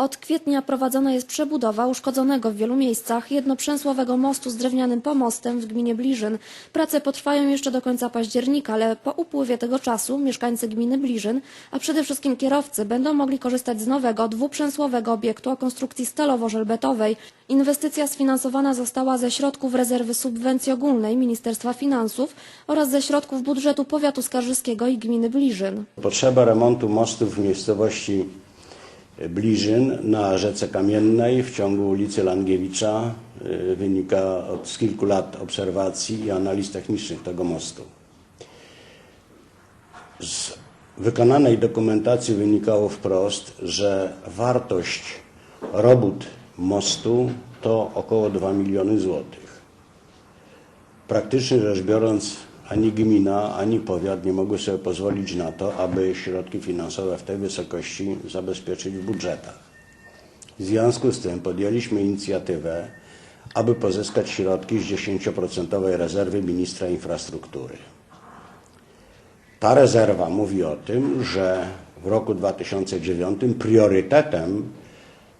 Od kwietnia prowadzona jest przebudowa uszkodzonego w wielu miejscach jednoprzęsłowego mostu z drewnianym pomostem w gminie Bliżyn. Prace potrwają jeszcze do końca października, ale po upływie tego czasu mieszkańcy gminy Bliżyn, a przede wszystkim kierowcy będą mogli korzystać z nowego dwuprzęsłowego obiektu o konstrukcji stalowo-żelbetowej. Inwestycja sfinansowana została ze środków rezerwy subwencji ogólnej Ministerstwa Finansów oraz ze środków budżetu powiatu skarżyskiego i gminy Bliżyn. Potrzeba remontu mostów w miejscowości Bliżyn na rzece Kamiennej w ciągu ulicy Langiewicza y, wynika od z kilku lat obserwacji i analiz technicznych tego mostu. Z wykonanej dokumentacji wynikało wprost, że wartość robót mostu to około 2 miliony złotych. Praktycznie rzecz biorąc, ani gmina, ani powiat nie mogły sobie pozwolić na to, aby środki finansowe w tej wysokości zabezpieczyć w budżetach. W związku z tym podjęliśmy inicjatywę, aby pozyskać środki z 10% rezerwy ministra infrastruktury. Ta rezerwa mówi o tym, że w roku 2009 priorytetem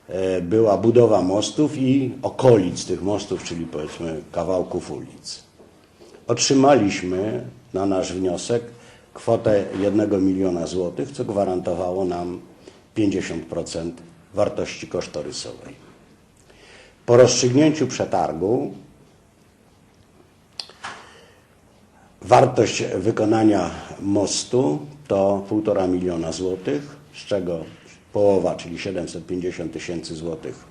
e, była budowa mostów i okolic tych mostów, czyli powiedzmy kawałków ulic. Otrzymaliśmy na nasz wniosek kwotę 1 miliona złotych, co gwarantowało nam 50% wartości kosztorysowej. Po rozstrzygnięciu przetargu wartość wykonania mostu to 1,5 miliona złotych, z czego połowa, czyli 750 tysięcy złotych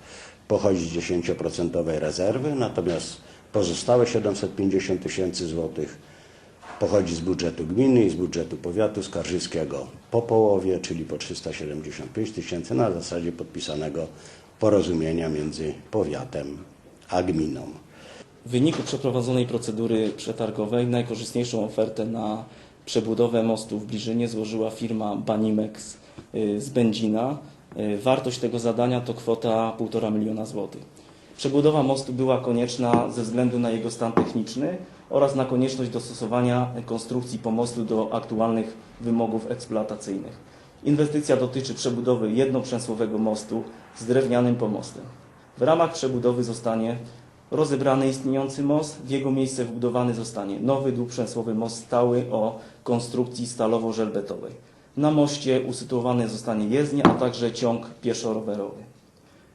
pochodzi z 10% rezerwy, natomiast pozostałe 750 tysięcy złotych pochodzi z budżetu gminy i z budżetu powiatu skarżyskiego po połowie, czyli po 375 tysięcy na zasadzie podpisanego porozumienia między powiatem a gminą. W wyniku przeprowadzonej procedury przetargowej najkorzystniejszą ofertę na przebudowę mostu w Bliżynie złożyła firma Banimex y, z Będzina. Y, Wartość tego zadania to kwota 1,5 miliona złotych. Przebudowa mostu była konieczna ze względu na jego stan techniczny oraz na konieczność dostosowania konstrukcji pomostu do aktualnych wymogów eksploatacyjnych. Inwestycja dotyczy przebudowy jednoprzęsłowego mostu z drewnianym pomostem. W ramach przebudowy zostanie rozebrany istniejący most, w jego miejsce wbudowany zostanie nowy dwuprzęsłowy most stały o konstrukcji stalowo-żelbetowej. Na moście usytuowany zostanie jezdnia, a także ciąg pieszo-rowerowy.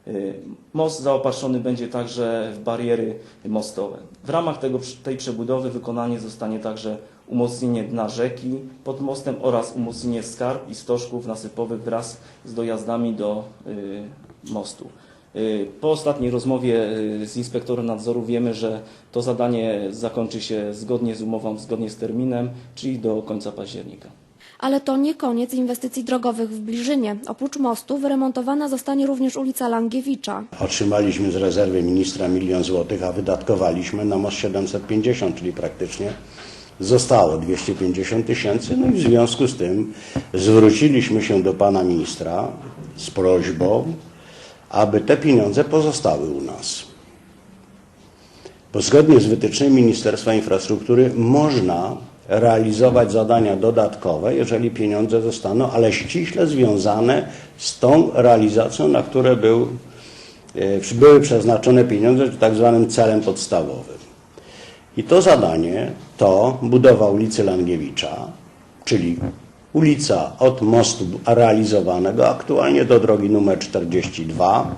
Y, Most zaopatrzony będzie także w bariery mostowe. W ramach tego, tej przebudowy wykonanie zostanie także umocnienie dna rzeki pod mostem oraz umocnienie skarb i stożków nasypowych wraz z dojazdami do y, mostu. Y, Po ostatniej rozmowie z inspektorem nadzoru wiemy, że to zadanie zakończy się zgodnie z umową, zgodnie z terminem, czyli do końca października. Ale to nie koniec inwestycji drogowych w Bliżynie. Oprócz mostu wyremontowana zostanie również ulica Langiewicza. Otrzymaliśmy z rezerwy ministra milion złotych, a wydatkowaliśmy na most 750, czyli praktycznie zostało 250 tysięcy. No i w związku z tym zwróciliśmy się do pana ministra z prośbą, aby te pieniądze pozostały u nas. Bo zgodnie z wytycznymi Ministerstwa Infrastruktury można realizować zadania dodatkowe, jeżeli pieniądze zostaną, ale ściśle związane z tą realizacją, na które był, e, były przeznaczone pieniądze, czy tak zwanym celem podstawowym. I to zadanie to budowa ulicy Langiewicza, czyli ulica od mostu realizowanego aktualnie do drogi numer 42.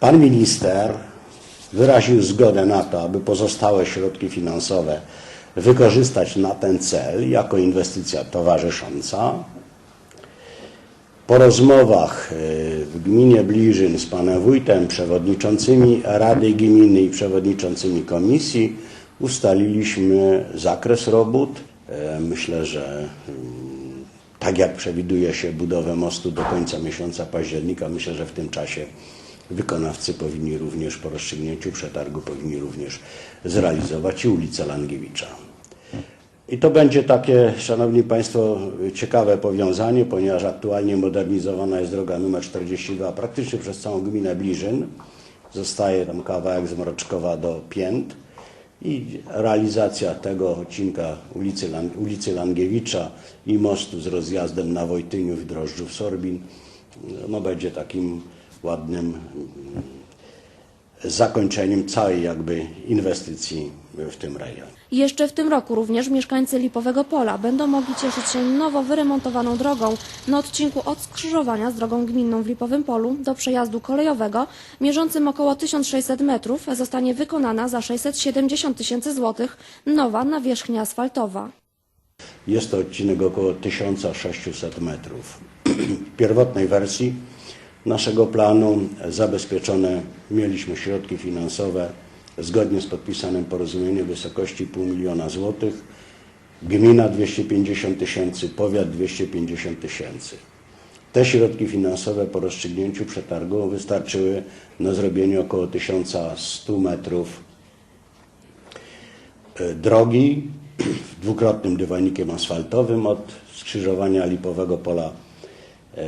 Pan minister wyraził zgodę na to, aby pozostałe środki finansowe wykorzystać na ten cel jako inwestycja towarzysząca. Po rozmowach y, w gminie Bliżyn z panem wójtem, przewodniczącymi Rady Gminy i przewodniczącymi komisji ustaliliśmy zakres robót. E, Myślę, że mm, tak jak przewiduje się budowę mostu do końca miesiąca października, myślę, że w tym czasie wykonawcy powinni również po rozstrzygnięciu przetargu powinni również zrealizować i ulicę Langiewicza. I to będzie takie, Szanowni Państwo, ciekawe powiązanie, ponieważ aktualnie modernizowana jest droga numer 42 praktycznie przez całą gminę Bliżyn. Zostaje tam kawałek z Mroczkowa do Pięt. i realizacja tego odcinka ulicy, Lan- ulicy Langiewicza i mostu z rozjazdem na Wojtyniów, Drożdżów, Sorbin no, będzie takim ładnym mm, zakończeniem całej jakby inwestycji w tym rejonie. Jeszcze w tym roku również mieszkańcy Lipowego Pola będą mogli cieszyć się nowo wyremontowaną drogą na odcinku od skrzyżowania z drogą gminną w Lipowym Polu do przejazdu kolejowego mierzącym około 1600 metrów zostanie wykonana za 670 tysięcy złotych nowa nawierzchnia asfaltowa. Jest to odcinek około 1600 metrów. W pierwotnej wersji naszego planu zabezpieczone mieliśmy środki finansowe zgodnie z podpisanym porozumieniem w wysokości pół miliona złotych, gmina 250 tysięcy, powiat 250 tysięcy. Te środki finansowe po rozstrzygnięciu przetargu wystarczyły na zrobienie około 1100 metrów e, drogi dwukrotnym dywanikiem asfaltowym od skrzyżowania Lipowego Pola e,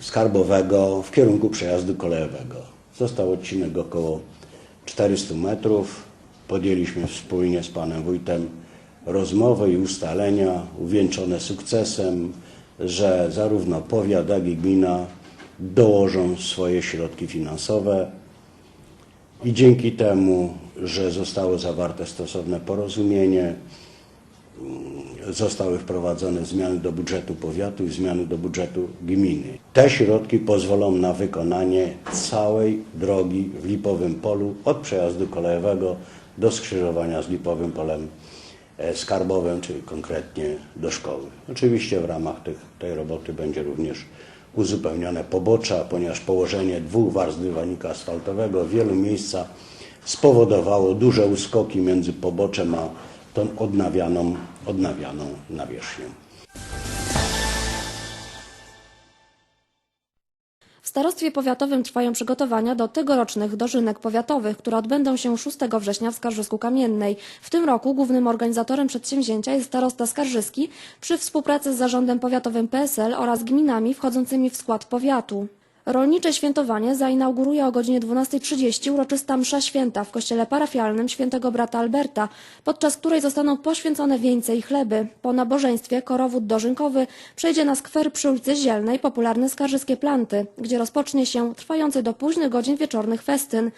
Skarbowego w kierunku przejazdu kolejowego. Został odcinek około 400 metrów. Podjęliśmy wspólnie z panem wójtem rozmowy i ustalenia uwieńczone sukcesem, że zarówno powiat, jak i gmina dołożą swoje środki finansowe i dzięki temu, że zostało zawarte stosowne porozumienie, zostały wprowadzone zmiany do budżetu powiatu i zmiany do budżetu gminy. Te środki pozwolą na wykonanie całej drogi w Lipowym Polu od przejazdu kolejowego do skrzyżowania z Lipowym Polem e, Skarbowym, czyli konkretnie do szkoły. Oczywiście w ramach tych, tej roboty będzie również uzupełnione pobocza, ponieważ położenie dwóch warstw dywanika asfaltowego w wielu miejscach spowodowało duże uskoki między poboczem a tą odnawianą, odnawianą nawierzchnią. W starostwie powiatowym trwają przygotowania do tegorocznych dożynek powiatowych, które odbędą się 6 września w Skarżysku Kamiennej. W tym roku głównym organizatorem przedsięwzięcia jest starosta Skarżyski przy współpracy z zarządem powiatowym PSL oraz gminami wchodzącymi w skład powiatu. Rolnicze świętowanie zainauguruje o godzinie 12.30 uroczysta msza święta w kościele parafialnym świętego brata Alberta, podczas której zostaną poświęcone wieńce i chleby. Po nabożeństwie korowód dożynkowy przejdzie na skwer przy ulicy Zielnej, popularne Skarzyskie Planty, gdzie rozpocznie się trwający do późnych godzin wieczornych festyn.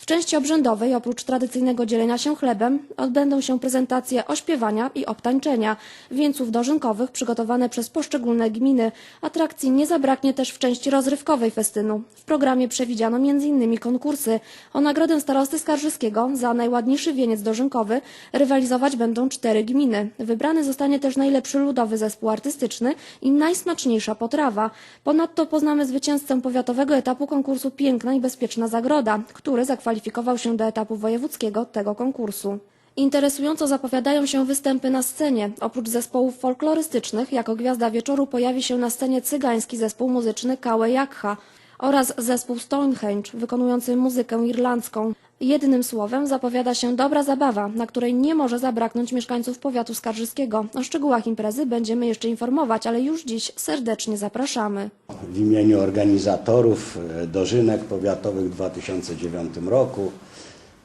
W części obrzędowej, oprócz tradycyjnego dzielenia się chlebem, odbędą się prezentacje ośpiewania i obtańczenia, wieńców dożynkowych przygotowane przez poszczególne gminy. Atrakcji nie zabraknie też w części rozrywkowej festynu. W programie przewidziano m.in. konkursy. O nagrodę starosty Skarżyskiego za najładniejszy wieniec dożynkowy rywalizować będą cztery gminy. Wybrany zostanie też najlepszy ludowy zespół artystyczny i najsmaczniejsza potrawa. Ponadto poznamy zwycięzcę powiatowego etapu konkursu Piękna i Bezpieczna Zagroda, który zakwalifikował się do etapu wojewódzkiego tego konkursu. Interesująco zapowiadają się występy na scenie. Oprócz zespołów folklorystycznych, jako gwiazda wieczoru pojawi się na scenie cygański zespół muzyczny Kałe Jakha oraz zespół Stonehenge, wykonujący muzykę irlandzką. Jednym słowem zapowiada się dobra zabawa, na której nie może zabraknąć mieszkańców powiatu skarżyskiego. O szczegółach imprezy będziemy jeszcze informować, ale już dziś serdecznie zapraszamy. W imieniu organizatorów e, dożynek powiatowych w 2009 roku,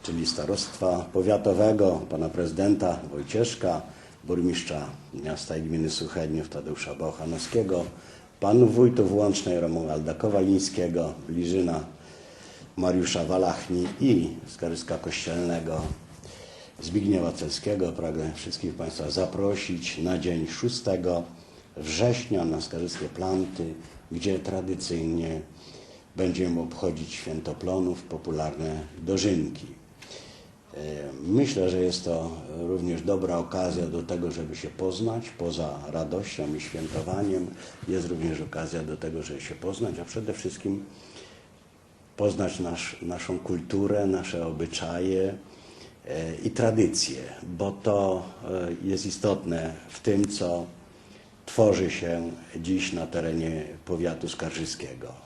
czyli Starostwa Powiatowego, pana prezydenta Wojcieszka, burmistrza miasta i gminy Suchedniów Tadeusza Bałchanowskiego, panów wójtów Łącznej Romualda Kowalińskiego, Bliżyna Mariusza Walachni i Skaryska Kościelnego Zbigniewa Celskiego. Pragnę wszystkich Państwa zaprosić na dzień 6 września na Skarzyskie Planty, gdzie tradycyjnie będziemy obchodzić święto plonów, popularne dożynki. E, Myślę, że jest to również dobra okazja do tego, żeby się poznać. Poza radością i świętowaniem jest również okazja do tego, żeby się poznać, a przede wszystkim poznać nasz, naszą kulturę, nasze obyczaje e, i tradycje, bo to e, jest istotne w tym, co tworzy się dziś na terenie powiatu skarżyskiego.